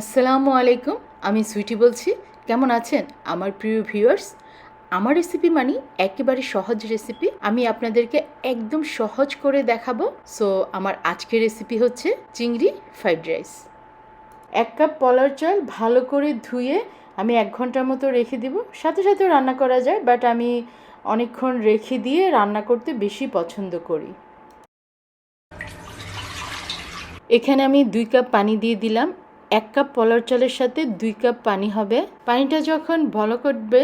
আসসালামু আলাইকুম, আমি সুইটি বলছি। কেমন আছেন আমার প্রিয় ভিউয়ার্স? আমার রেসিপি মানে একেবারে সহজ রেসিপি আমি আপনাদেরকে একদম সহজ করে দেখাবো। সো আমার আজকের রেসিপি হচ্ছে চিংড়ি ফ্রাইড রাইস এক কাপ পলার চাল ভালো করে ধুয়ে আমি এক ঘণ্টার মতো রেখে দিব। সাথে সাথে রান্না করা যায় বাট আমি অনেকক্ষণ রেখে দিয়ে রান্না করতে বেশি পছন্দ করি। এখানে আমি দুই কাপ পানি দিয়ে দিলাম। এক কাপ পলার চালের সাথে দুই কাপ পানি হবে। পানিটা যখন বলক উঠবে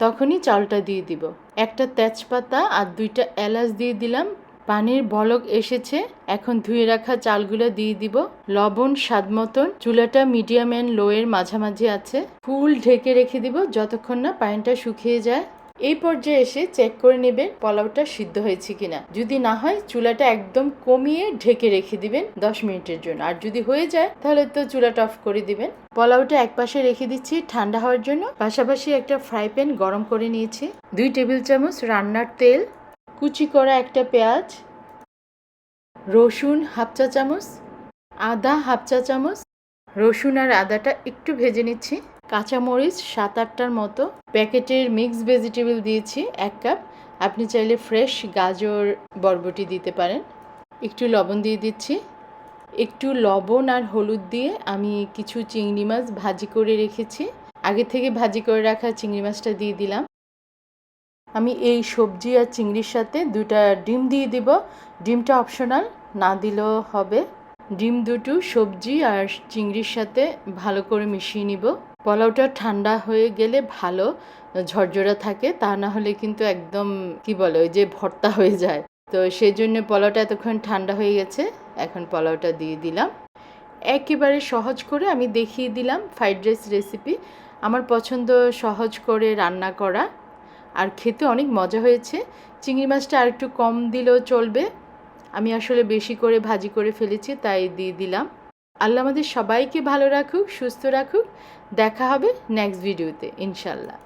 তখনই চালটা দিয়ে দিব। একটা তেজপাতা আর দুইটা এলাচ দিয়ে দিলাম। পানির বলক এসেছে। এখন ধুয়ে রাখা চালগুলো দিয়ে দিব। লবণ, স্বাদ মতন। চুলাটা মিডিয়াম অ্যান্ড লোয়ের মাঝামাঝি আছে। ফুল ঢেকে রেখে দিব যতক্ষণ না পানিটা শুকিয়ে যায়। এই পর্যায়ে এসে চেক করে নেবেন পোলাওটা সিদ্ধ হয়েছে কিনা। যদি না হয়, চুলাটা একদম কমিয়ে ঢেকে রেখে দিবেন দশ মিনিটের জন্য। আর যদি হয়ে যায়, তাহলে তো চুলাটা অফ করে দিবেন। পোলাওটা এক পাশে রেখে দিচ্ছি ঠান্ডা হওয়ার জন্য। পাশাপাশি একটা ফ্রাই প্যান গরম করে নিয়েছি। দুই টেবিল চামচ রান্নার তেল, কুচি করা একটা পেঁয়াজ, রসুন হাফ চা চামচ, আদা হাফ চা চামচ, রসুন আর আদাটা একটু ভেজে নিচ্ছি। কাঁচামরিচ সাত আটটার মতো, প্যাকেটের মিক্স ভেজিটেবল দিয়েছি, এক কাপ। আপনি চাইলে ফ্রেশ গাজর বরবটি দিতে পারেন। একটু লবণ দিয়ে দিচ্ছি। একটু লবণ আর হলুদ দিয়ে আমি কিছু চিংড়ি মাছ ভাজি করে রেখেছি। আগে থেকে ভাজি করে রাখা চিংড়ি মাছটা দিয়ে দিলাম। আমি এই সবজি আর চিংড়ির সাথে দুটা ডিম দিয়ে দিব। ডিমটা অপশনাল, না দিলেও হবে। ডিম দুটো সবজি আর চিংড়ির সাথে ভালো করে মিশিয়ে নিব। পোলাওটা ঠান্ডা হয়ে গেলে ভালো, ঝরঝরা থাকে, তা না হলে কিন্তু একদম, কি বলে, ওই যে ভর্তা হয়ে যায়। তো সেই জন্য পোলাওটা এতক্ষণ ঠান্ডা হয়ে গেছে, এখন পোলাওটা দিয়ে দিলাম। একেবারে সহজ করে আমি দেখিয়ে দিলাম ফ্রাইড রাইস রেসিপি। আমার পছন্দ সহজ করে রান্না করা, আর খেতে অনেক মজা হয়েছে। চিংড়ি মাছটা আর একটু কম দিলেও চলবে। আমি আসলে বেশি করে ভাজি করে ফেলেছি, তাই দিয়ে দিলাম। আল্লাহ আমাদের সবাইকে ভালো রাখুক সুস্থ রাখুক। দেখা হবে নেক্সট ভিডিওতে ইনশাল্লাহ